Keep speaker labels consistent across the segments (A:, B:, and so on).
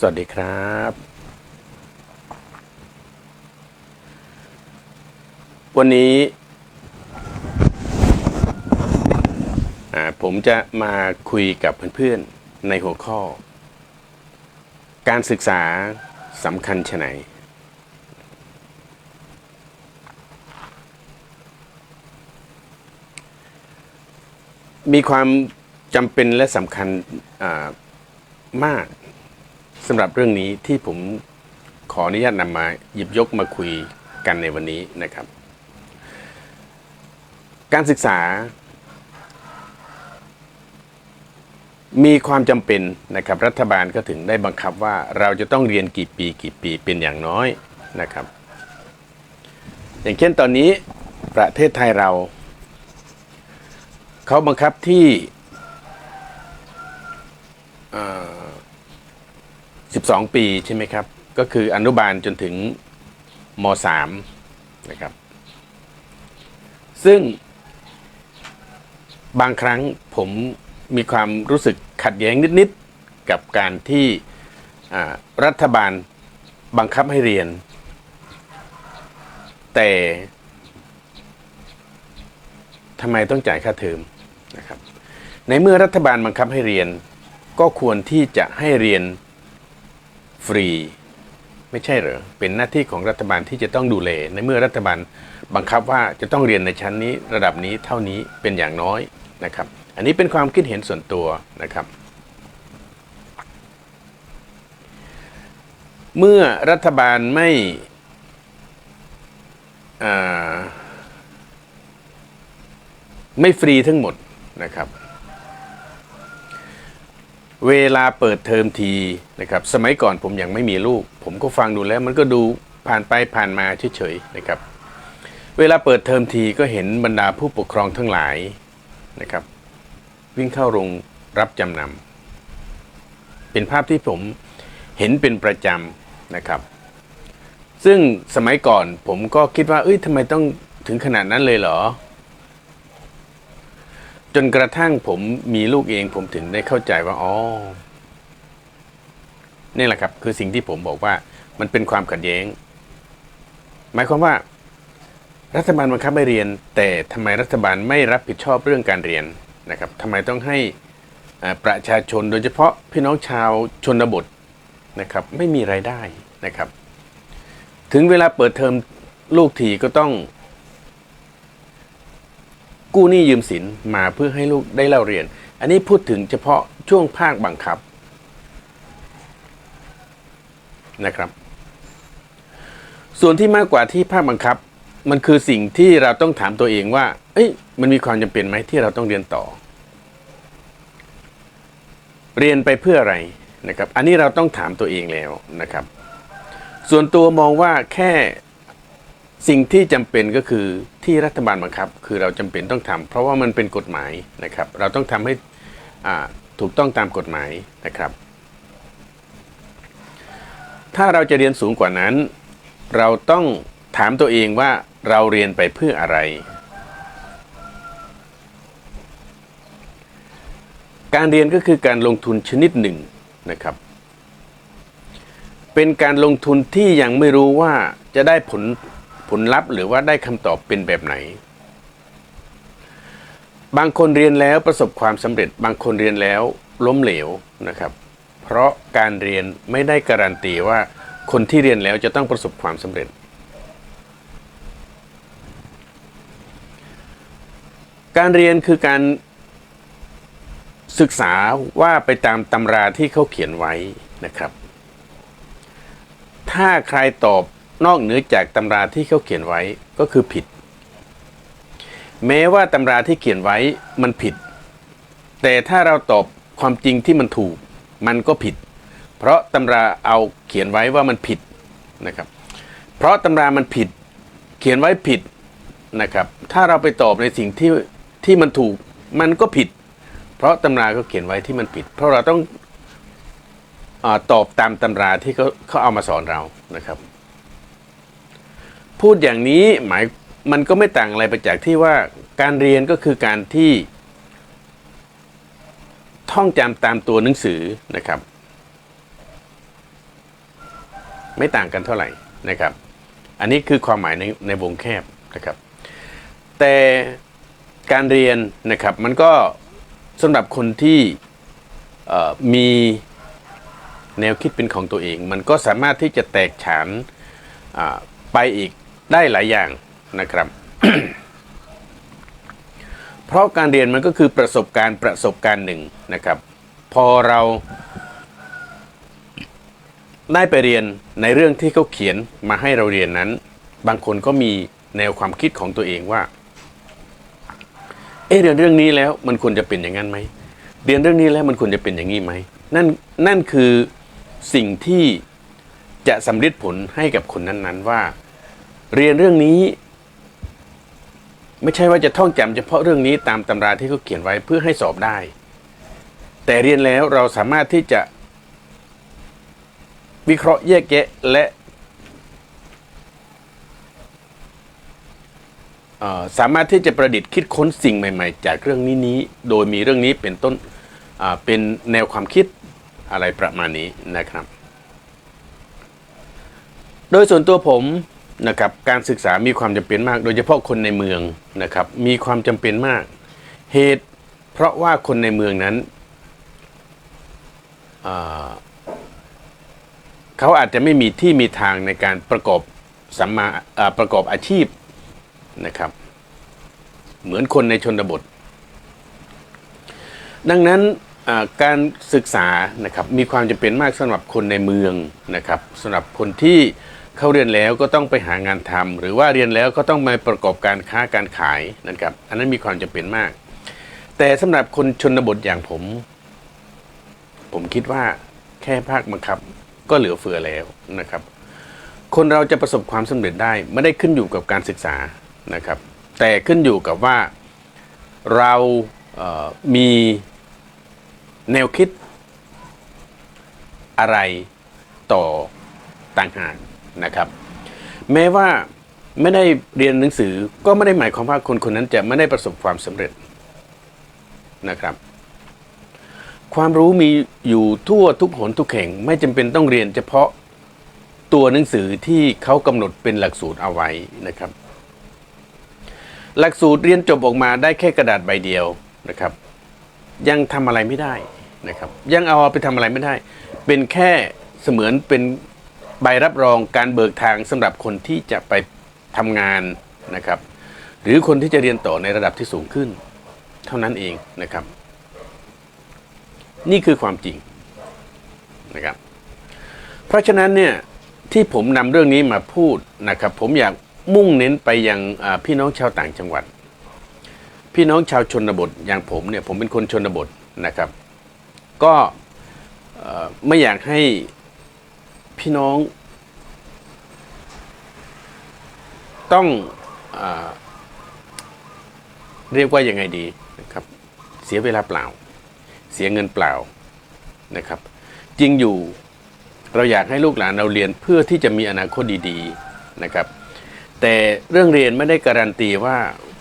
A: สวัสดีครับ วันนี้ ผมจะมาคุยกับเพื่อนๆในหัวข้อ การศึกษาสำคัญชะไหน มีความจำเป็นและสำคัญมาก สำหรับเรื่องนี้ที่ผมขออนุญาตนำมาหยิบยกมาคุยกันในวันนี้นะครับ การศึกษา มีความจำเป็นนะครับ รัฐบาลก็ถึงได้บังคับว่าเราจะต้องเรียนกี่ปีกี่ปีเป็นอย่างน้อยนะครับ อย่างเช่นตอนนี้ประเทศไทยเรา เขาบังคับที่อ่อ 12 ปีใช่ไหมครับ ก็คืออนุบาลจนถึงม .3 นะครับ ซึ่งบางครั้งผมมีความรู้สึกขัดแย้งนิด ๆ กับการที่รัฐบาลบังคับให้เรียน แต่ทำไมต้องจ่ายค่าเทอมนะครับ ในเมื่อรัฐบาลบังคับให้เรียน ก็ควรที่จะให้เรียน ฟรี ไม่ใช่เหรอ เป็นหน้าที่ของรัฐบาลที่จะต้องดูแลในเมื่อรัฐบาลบังคับว่าจะต้องเรียนในชั้นนี้ระดับนี้เท่านี้เป็นอย่างน้อยนะครับ อันนี้เป็นความคิดเห็นส่วนตัวนะครับ เมื่อรัฐบาลไม่ไม่ฟรีทั้งหมดนะครับ เวลาเปิดเทอมทีนะครับสมัยก่อนผมยังไม่มีลูก ผมก็ฟังดูแล้วมันก็ดูผ่านไปผ่านมาเฉยๆนะครับ เวลาเปิดเทอมทีก็เห็นบรรดาผู้ปกครองทั้งหลายนะครับ วิ่งเข้าโรงรับจำนำเป็นภาพที่ผมเห็นเป็นประจำนะครับ ซึ่งสมัยก่อนผมก็คิดว่าเอ้ยทำไมต้องถึงขนาดนั้นเลยเหรอ จนกระทั่งผมมีลูกเองผมถึงได้เข้าใจว่าอ๋อนี่แหละครับ คือสิ่งที่ผมบอกว่ามันเป็นความขัดแย้ง หมายความว่า รัฐบาลบังคับให้เรียน แต่ทำไมรัฐบาลไม่รับผิดชอบเรื่องการเรียนนะครับทำไมต้องให้ประชาชนโดยเฉพาะพี่น้องชาวชนบทนะครับ ไม่มีไรายได้นะครับ ถึงเวลาเปิดเทอมลูกทีก็ต้อง กู้หนี้ยืมสินมาเพื่อให้ลูกได้เล่าเรียน อันนี้พูดถึงเฉพาะช่วงภาคบังคับนะครับ ส่วนที่มากกว่าที่ภาคบังคับ มันคือสิ่งที่เราต้องถามตัวเองว่า เอ้ย มันมีความจำเป็นไหมที่เราต้องเรียนต่อ เรียนไปเพื่ออะไรนะครับ อันนี้เราต้องถามตัวเองแล้วนะครับ ส่วนตัวมองว่าแค่ สิ่งที่จำเป็นก็คือที่รัฐบาลบังคับ คือเราจำเป็นต้องทำเพราะว่ามันเป็นกฎหมายนะครับ เราต้องทำให้อ่าถูกต้องตามกฎหมายนะครับ ถ้าเราจะเรียนสูงกว่านั้น เราต้องถามตัวเองว่าเราเรียนไปเพื่ออะไร การเรียนก็คือการลงทุนชนิดหนึ่งนะครับ เป็นการลงทุนที่ยังไม่รู้ว่าจะได้ผล ผลลัพธ์หรือว่าได้คำตอบเป็นแบบไหน บางคนเรียนแล้วประสบความสำเร็จ บางคนเรียนแล้วล้มเหลวนะครับ เพราะการเรียนไม่ได้การันตีว่าคนที่เรียนแล้วจะต้องประสบความสำเร็จ การเรียนคือการศึกษาว่าไปตามตำราที่เขาเขียนไว้นะครับ ถ้าใครตอบ นอกเหนือจากตำราที่เขาเขียนไว้ก็คือผิด แม้ว่าตำราที่เขียนไว้มันผิด แต่ถ้าเราตอบความจริงที่มันถูก มันก็ผิด เพราะตำราเอาเขียนไว้ว่ามันผิดนะครับ เพราะตำรามันผิด เขียนไว้ผิดนะครับ ถ้าเราไปตอบในสิ่งที่ที่มันถูก มันก็ผิด เพราะตำราก็เขียนไว้ที่มันผิด เพราะเราต้องอตอบตามตำราที่เขาเขาเอามาสอนเรานะครับ พูดอย่างนี้หมายมันก็ไม่ต่างอะไรไปจากที่ว่าการเรียนก็คือการที่ ท่องจำตามตัวหนังสือนะครับ ไม่ต่างกันเท่าไหร่นะครับ อันนี้คือความหมายในในวงแคบนะครับ แต่การเรียนนะครับมันก็สำหรับคนที่มีแนวคิดเป็นของตัวเอง มันก็สามารถที่จะแตกฉานไปอีก ได้หลายอย่างนะครับ เพราะการเรียนมันก็คือประสบการณ์ประสบการณ์หนึ่งนะครับ พอเราได้ไปเรียนในเรื่องที่เขาเขียนมาให้เราเรียนนั้น บางคนก็มีแนวความคิดของตัวเองว่า เอะเรียนเรื่องนี้แล้วมันควรจะเป็นอย่างนั้นไหมเรียนเรื่องนี้แล้วมันควรจะเป็นอย่างนี้ไหมนั่นนั่นคือสิ่งที่จะสำลิดผลให้กับคนนั้นๆว่า เรียนเรื่องนี้ ไม่ใช่ว่าจะท่องจำเฉพาะเรื่องนี้ตามตำราที่เขาเขียนไว้เพื่อให้สอบได้ แต่เรียนแล้วเราสามารถที่จะวิเคราะห์แยกแยะและสามารถที่จะประดิษฐ์คิดค้นสิ่งใหม่ ๆ จากเรื่องนี้นี้ โดยมีเรื่องนี้เป็นต้นเป็นแนวความคิดอะไรประมาณนี้นะครับ โดยส่วนตัวผม นะครับการศึกษามีความจำเป็นมาก โดยเฉพาะคนในเมืองนะครับมีความจำเป็นมาก เหตุ เพราะว่าคนในเมืองนั้นเขาอาจจะไม่มีที่มีทางในการประกอบสัมมาประกอบอาชีพนะครับ เหมือนคนในชนบท ดังนั้นการศึกษานะครับมีความจำเป็นมากสำหรับคนในเมืองนะครับสำหรับคนที่ เขาเรียนแล้วก็ต้องไปหางานทำหรือว่าเรียนแล้วก็ต้องมาประกอบการค้าการขายนะครับ อันนั้นมีความจำเป็นมาก แต่สำหรับคนชนบทอย่างผม ผมคิดว่าแค่ภาคบังคับ ก็เหลือเฟือแล้วนะครับ คนเราจะประสบความสำเร็จได้ไม่ได้ขึ้นอยู่กับการศึกษานะครับ แต่ขึ้นอยู่กับว่าเราเมีแนวคิดอะไรต่อต่างหาก นะครับ แม้ว่าไม่ได้เรียนหนังสือก็ไม่ได้หมายความว่าคนคนนั้นจะไม่ได้ประสบความสำเร็จนะครับ ความรู้มีอยู่ทั่วทุกหนทุกแห่งไม่จำเป็นต้องเรียนเฉพาะตัวหนังสือที่เขากำหนดเป็นหลักสูตรเอาไว้นะครับ หลักสูตรเรียนจบออกมาได้แค่กระดาษใบเดียวนะครับ ยังทำอะไรไม่ได้นะครับ ยังเอาไปทำอะไรไม่ได้ เป็นแค่เสมือนเป็น ใบรับรองการเบิกทางสำหรับคนที่จะไปทำงานนะครับ หรือคนที่จะเรียนต่อในระดับที่สูงขึ้น เท่านั้นเองนะครับ นี่คือความจริงนะครับ เพราะฉะนั้นเนี่ยที่ผมนำเรื่องนี้มาพูดนะครับ ผมอยากมุ่งเน้นไปยังอ่าพี่น้องชาวต่างจังหวัด พี่น้องชาวชนบทอย่างผมเนี่ยผมเป็นคนชนบทนะครับ ก็ไม่อยากให้ พี่น้อง ต้องอเรียกว่ายังไงดีนะครับ เสียเวลาเปล่า เสียเงินเปล่านะครับ จริงอยู่เราอยากให้ลูกหลานเราเรียนเพื่อที่จะมีอนาคตดีๆนะครับ แต่เรื่องเรียนไม่ได้การันตีว่า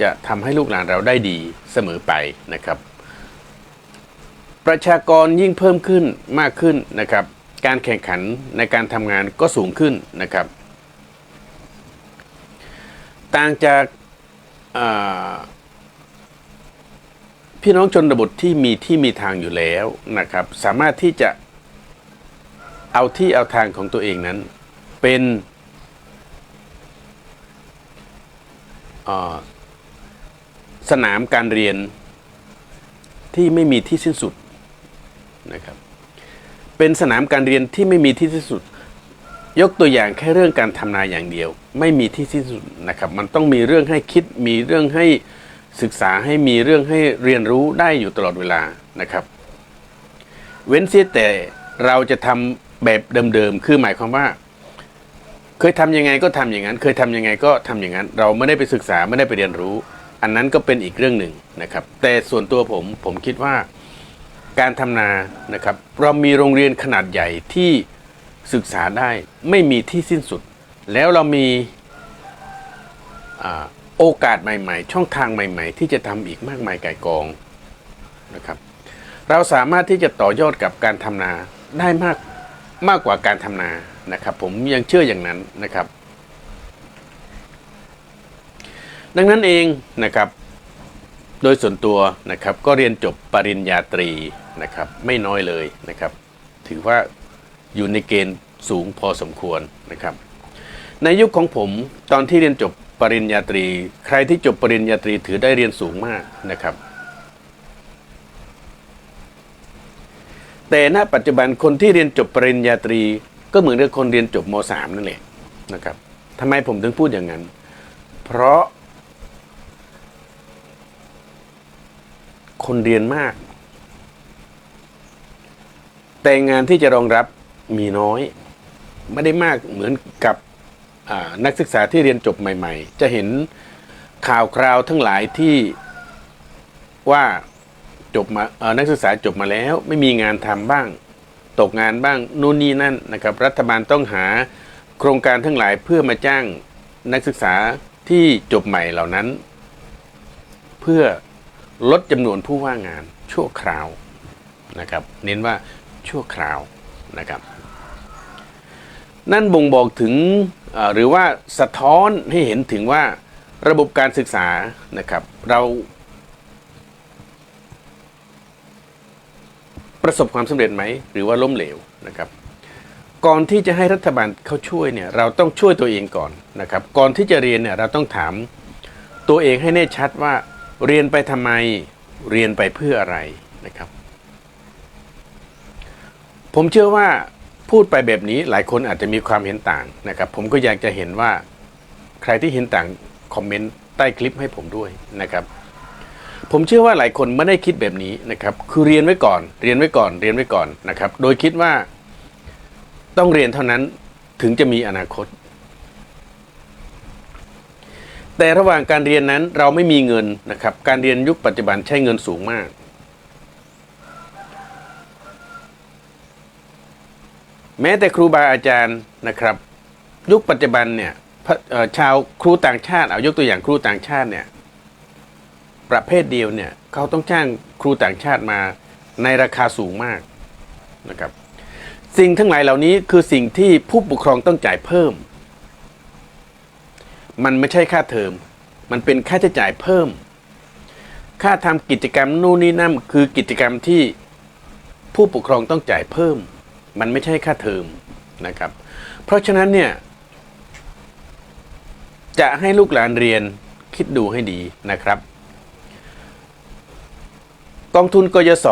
A: จะทำให้ลูกหลานเราได้ดีเสมอไปนะครับ ประชากรยิ่งเพิ่มขึ้นมากขึ้นนะครับ การแข่งขันในการทำงานก็สูงขึ้นนะครับ ต่างจากพี่น้องชนบทที่มีที่มีทางอยู่แล้วนะครับ สามารถที่จะเอาที่เอาทางของตัวเองนั้น เป็นสนามการเรียนที่ไม่มีที่สิ้นสุดนะครับ เป็นสนามการเรียนที่ไม่มีที่สิ้นสุด ยกตัวอย่างแค่เรื่องการทำนาอย่างเดียว ไม่มีที่สิ้นสุดนะครับมันต้องมีเรื่องให้คิดมีเรื่องให้ศึกษาให้มีเรื่องให้เรียนรู้ได้อยู่ตลอดเวลานะครับ เว้นเสียแต่เราจะทำแบบเดิมๆคือหมายความว่า เคยทำยังไงก็ทำอย่างนั้น เคยทำยังไงก็ทำอย่างนั้น เราไม่ได้ไปศึกษาไม่ได้ไปเรียนรู้ อันนั้นก็เป็นอีกเรื่องหนึ่งนะครับ แต่ส่วนตัวผมผมคิดว่า การทำนานะครับ เรามีโรงเรียนขนาดใหญ่ที่ศึกษาได้ไม่มีที่สิ้นสุด แล้วเรามีอโอกาสใหม่ ๆ ช่องทางใหม่ ๆ ที่จะทำอีกมากมายไก่กองนะครับ เราสามารถที่จะต่อยอดกับการทำนาได้มากมากกว่าการทำนานะครับ ผมยังเชื่ออย่างนั้นนะครับ ดังนั้นเองนะครับ โดยส่วนตัวนะครับก็เรียนจบปริญญาตรีนะครับไม่น้อยเลยนะครับ ถือว่าอยู่ในเกณฑ์สูงพอสมควรนะครับ ในยุคของผมตอนที่เรียนจบปริญญาตรี ใครที่จบปริญญาตรีถือได้เรียนสูงมากนะครับ แต่ณปัจจุบันคนที่เรียนจบปริญญาตรี ก็เหมือนกับคนเรียนจบม .3 นั่นแหละนะครับทำไมผมถึงพูดอย่างนั้น เพราะ คนเรียนมาก แต่งานที่จะรองรับมีน้อย ไม่ได้มากเหมือนกับนักศึกษาที่เรียนจบใหม่ ๆ จะเห็นข่าวคราวทั้งหลายที่ว่าจบมานักศึกษาจบมาแล้วไม่มีงานทำบ้าง ตกงานบ้างนู่นนี่นั่นนะครับ รัฐบาลต้องหาโครงการทั้งหลายเพื่อมาจ้างนักศึกษาที่จบใหม่เหล่านั้น เพื่อ ลดจำนวนผู้ว่างงานชั่วคราวนะครับ เน้นว่าชั่วคราวนะครับ นั่นบ่งบอกถึงหรือว่าสะท้อนให้เห็นถึงว่าระบบการศึกษานะครับ เราประสบความสำเร็จไหม หรือว่าล้มเหลวนะครับ ก่อนที่จะให้รัฐบาลเขาช่วยเนี่ยเราต้องช่วยตัวเองก่อนนะครับ ก่อนที่จะเรียนเนี่ยเราต้องถามตัวเองให้แน่ชัดว่า เรียนไปทำไมเรียนไปเพื่ออะไรนะครับ ผมเชื่อว่าพูดไปแบบนี้หลายคนอาจจะมีความเห็นต่างนะครับ ผมก็อยากจะเห็นว่าใครที่เห็นต่างคอมเมนต์ใต้คลิปให้ผมด้วยนะครับ ผมเชื่อว่าหลายคนไม่ได้คิดแบบนี้นะครับ คือเรียนไว้ก่อน เรียนไว้ก่อน เรียนไว้ก่อนนะครับ โดยคิดว่าต้องเรียนเท่านั้นถึงจะมีอนาคต แต่ระหว่างการเรียนนั้นเราไม่มีเงินนะครับ การเรียนยุคปัจจุบันใช้เงินสูงมาก แม้แต่ครูบาอาจารย์นะครับ ยุคปัจจุบันเนี่ยชาวครูต่างชาติเอายกตัวอย่างครูต่างชาติเนี่ยประเภทเดียวเนี่ยเขาต้องจ้างครูต่างชาติมาในราคาสูงมากนะครับ สิ่งทั้งหลายเหล่านี้คือสิ่งที่ผู้ปกครองต้องจ่ายเพิ่ม มันไม่ใช่ค่าเทอม มันเป็นค่าใช้จ่ายเพิ่ม ค่าทำกิจกรรมนู่นนี่นั่นคือกิจกรรมที่ผู้ปกครองต้องจ่ายเพิ่ม มันไม่ใช่ค่าเทอมนะครับ เพราะฉะนั้นเนี่ย จะให้ลูกหลานเรียนคิดดูให้ดีนะครับ กองทุนกยศ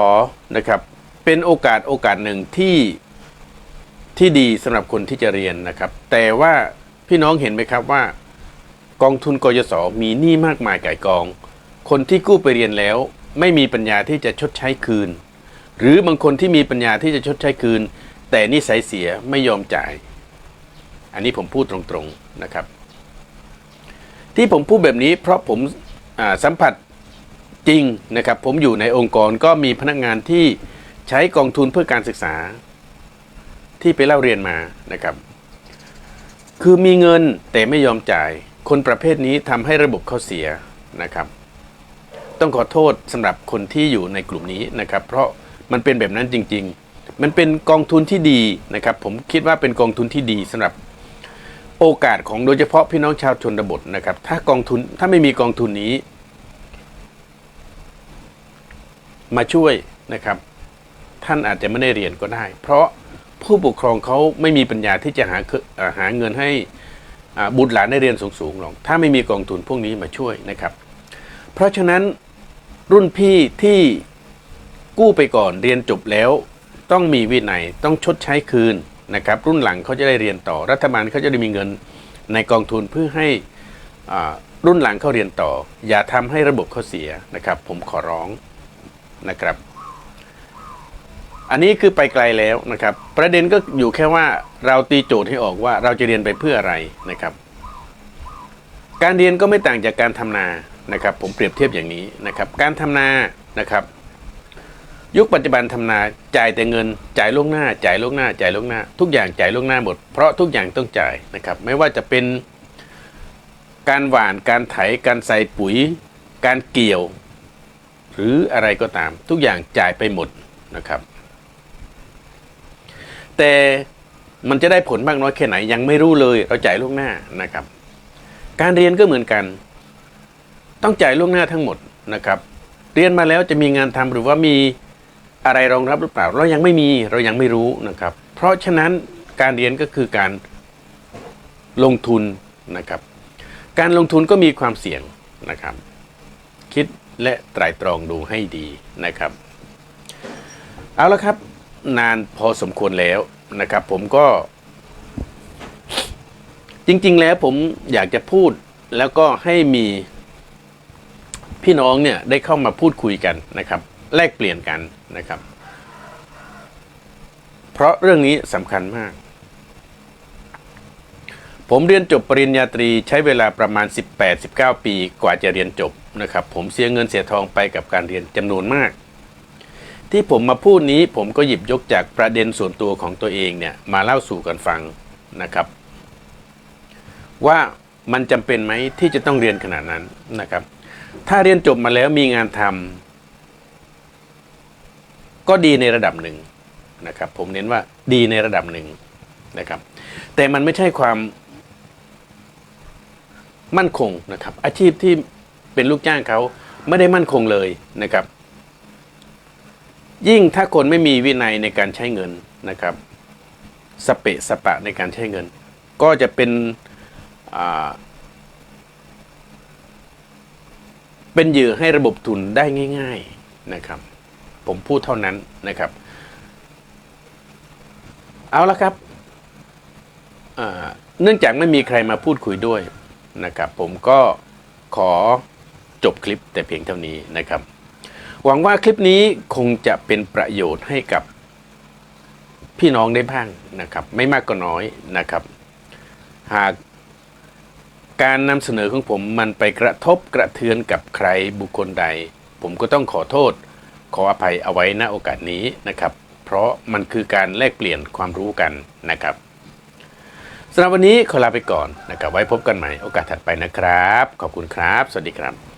A: นะครับ เป็นโอกาสโอกาสหนึ่งที่ที่ดีสำหรับคนที่จะเรียนนะครับ แต่ว่าพี่น้องเห็นไหมครับว่า กองทุนกยศมีหนี้มากมายก่ายกอง คนที่กู้ไปเรียนแล้ว ไม่มีปัญญาที่จะชดใช้คืน หรือบางคนที่มีปัญญาที่จะชดใช้คืน แต่นิสัยเสียไม่ยอมจ่าย อันนี้ผมพูดตรงๆนะครับ ที่ผมพูดแบบนี้เพราะผมสัมผัสจริงนะครับ ผมอยู่ในองค์กรก็มีพนักงานที่ใช้กองทุนเพื่อการศึกษา ที่ไปเล่าเรียนมานะครับ คือมีเงินแต่ไม่ยอมจ่าย คนประเภทนี้ทำให้ระบบเขาเสียนะครับ ต้องขอโทษสำหรับคนที่อยู่ในกลุ่มนี้นะครับ เพราะมันเป็นแบบนั้นจริง ๆ มันเป็นกองทุนที่ดีนะครับ ผมคิดว่าเป็นกองทุนที่ดีสำหรับโอกาสของโดยเฉพาะพี่น้องชาวชนบทนะครับ ถ้ากองทุนถ้าไม่มีกองทุนนี้ มาช่วยนะครับ ท่านอาจจะไม่ได้เรียนก็ได้ เพราะผู้ปกครองเขาไม่มีปัญญาที่จะหาเคเอ่อหาเงินให้ บุตรหลานได้เรียนสูงๆหรอกถ้าไม่มีกองทุนพวกนี้มาช่วยนะครับ เพราะฉะนั้นรุ่นพี่ที่กู้ไปก่อนเรียนจบแล้ว ต้องมีวินัยต้องชดใช้คืนนะครับ รุ่นหลังเขาจะได้เรียนต่อรัฐบาลเขาจะได้มีเงินในกองทุนเพื่อให้รุ่นหลังเขาเรียนต่อ อย่าทำให้ระบบเขาเสียนะครับ ผมขอร้องนะครับ อันนี้คือไปไกลแล้วนะครับ ประเด็นก็อยู่แค่ว่าเราตีโจทย์ให้ออกว่าเราจะเรียนไปเพื่ออะไรนะครับ การเรียนก็ไม่ต่างจากการทำนานะครับ ผมเปรียบเทียบอย่างนี้นะครับ การทำนานะครับ ยุคปัจจุบันทำนาจ่ายแต่เงิน จ่ายล่วงหน้า จ่ายล่วงหน้า จ่ายล่วงหน้า ทุกอย่างจ่ายล่วงหน้าหมดเพราะทุกอย่างต้องจ่ายนะครับ ไม่ว่าจะเป็นการหว่านการไถการใส่ปุ๋ย การเกี่ยว หรืออะไรก็ตาม ทุกอย่างจ่ายไปหมดนะครับ แต่มันจะได้ผลมากน้อยแค่ไหนยังไม่รู้เลยเราจ่ายล่วงหน้านะครับ การเรียนก็เหมือนกัน ต้องจ่ายล่วงหน้าทั้งหมดนะครับ เรียนมาแล้วจะมีงานทำหรือว่ามีอะไรรองรับหรือเปล่า เรายังไม่มีเรายังไม่รู้นะครับ เพราะฉะนั้นการเรียนก็คือการลงทุนนะครับ การลงทุนก็มีความเสี่ยงนะครับ คิดและไตร่ตรองดูให้ดีนะครับ เอาละครับ นานพอสมควรแล้วนะครับ ผมก็ จริง ๆ แล้วผมอยากจะพูดแล้วก็ให้มีพี่น้องเนี่ยได้เข้ามาพูดคุยกันนะครับ แลกเปลี่ยนกันนะครับ เพราะเรื่องนี้สำคัญมาก ผมเรียนจบปริญญาตรีใช้เวลาประมาณ 18-19 ปีกว่าจะเรียนจบนะครับ ผมเสียเงินเสียทองไปกับการเรียนจำนวนมาก ที่ผมมาพูดนี้ผมก็หยิบยกจากประเด็นส่วนตัวของตัวเองเนี่ยมาเล่าสู่กันฟังนะครับ ว่ามันจำเป็นไหมที่จะต้องเรียนขนาดนั้นนะครับ ถ้าเรียนจบมาแล้วมีงานทำก็ดีในระดับหนึ่งนะครับ ผมเน้นว่าดีในระดับหนึ่งนะครับ แต่มันไม่ใช่ความมั่นคงนะครับ อาชีพที่เป็นลูกจ้างเขาไม่ได้มั่นคงเลยนะครับ ยิ่งถ้าคนไม่มีวินัยในการใช้เงินนะครับ สเปะสปะในการใช้เงิน ก็จะเป็นเป็นเหยื่อให้ระบบทุนได้ง่าย ๆนะครับ ผมพูดเท่านั้นนะครับ เอาละครับเนื่องจากไม่มีใครมาพูดคุยด้วยนะครับ ผมก็ขอจบคลิปแต่เพียงเท่านี้นะครับ หวังว่าคลิปนี้คงจะเป็นประโยชน์ให้กับพี่น้องได้บ้างนะครับ ไม่มากก็น้อยนะครับ หากการนำเสนอของผมมันไปกระทบกระเทือนกับใครบุคคลใด ผมก็ต้องขอโทษ ขออภัยเอาไว้ณโอกาสนี้นะครับ เพราะมันคือการแลกเปลี่ยนความรู้กันนะครับสำหรับวันนี้ขอลาไปก่อนนะครับ ไว้พบกันใหม่โอกาสถัดไปนะครับ ขอบคุณครับ สวัสดีครับ